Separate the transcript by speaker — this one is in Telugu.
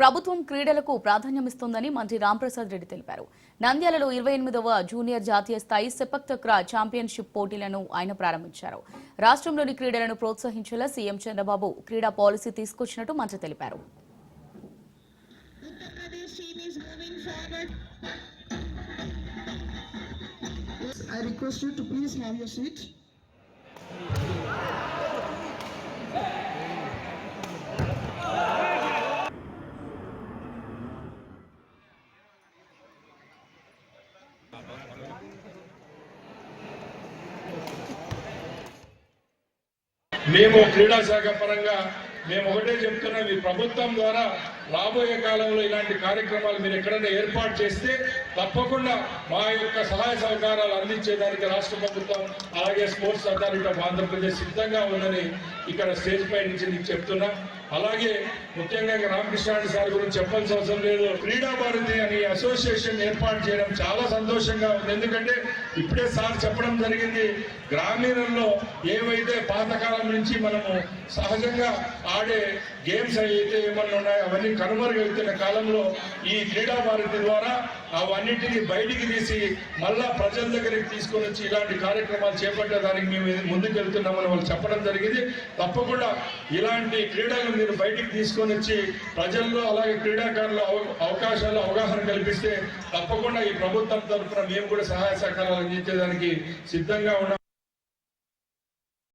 Speaker 1: ప్రభుత్వం క్రీడలకు ప్రాధాన్యమిస్తోందని మంత్రి రాంప్రసాద్ రెడ్డి తెలిపారు. నంద్యాలలో ఇరవై ఎనిమిదవ జూనియర్ జాతీయ స్థాయి సెపక్ తక్రా ఛాంపియన్షిప్ పోటీలను ఆయన ప్రారంభించారు. రాష్ట్రంలోని క్రీడలను ప్రోత్సహించేలా సీఎం చంద్రబాబు క్రీడా పాలసీ తీసుకొచ్చినట్టు మంత్రి తెలిపారు.
Speaker 2: I request you to please have your seat.
Speaker 3: మేము క్రీడా శాఖ పరంగా మేము ఒకటే చెప్తున్నాం ఈ ప్రభుత్వం ద్వారా రాబోయే కాలంలో ఇలాంటి కార్యక్రమాలు మీరు ఎక్కడైనా ఏర్పాటు చేస్తే తప్పకుండా మా యొక్క సహాయ సహకారాలు అందించేదానికి రాష్ట్ర ప్రభుత్వం అలాగే స్పోర్ట్స్ అథారిటీ ఆఫ్ ఆంధ్రప్రదేశ్ సిద్ధంగా ఉందని ఇక్కడ స్టేజ్ పై నుంచి చెప్తున్నా. అలాగే ముఖ్యంగా ఇంకా రామకృష్ణారెడ్డి సార్ గురించి చెప్పాల్సిన అవసరం లేదు. క్రీడా భారతి అని అసోసియేషన్ ఏర్పాటు చేయడం చాలా సంతోషంగా ఉంది. ఎందుకంటే ఇప్పుడే సార్ చెప్పడం జరిగింది. గ్రామీణంలో ఏవైతే పాతకాలం నుంచి మనము సహజంగా ఆడే గేమ్స్ అయితే ఏమన్నా ఉన్నాయో అవన్నీ కనుమరుగవుతున్న కాలంలో ఈ క్రీడా భారతి ద్వారా అవన్నిటిని బయటికి తీసి మళ్ళా ప్రజల దగ్గరికి తీసుకొని వచ్చి ఇలాంటి కార్యక్రమాలు చేపట్టడానికి మేము ముందుకు వెళ్తున్నామని వాళ్ళు చెప్పడం జరిగింది. తప్పకుండా ఇలాంటి క్రీడలు మీరు బయటికి తీసుకొని వచ్చి ప్రజల్లో అలాగే క్రీడాకారుల అవకాశాలు అవగాహన కల్పిస్తే తప్పకుండా ఈ ప్రభుత్వం తరఫున మేము కూడా సహాయ సహకారాలు అందించేదానికి సిద్ధంగా ఉన్నాం.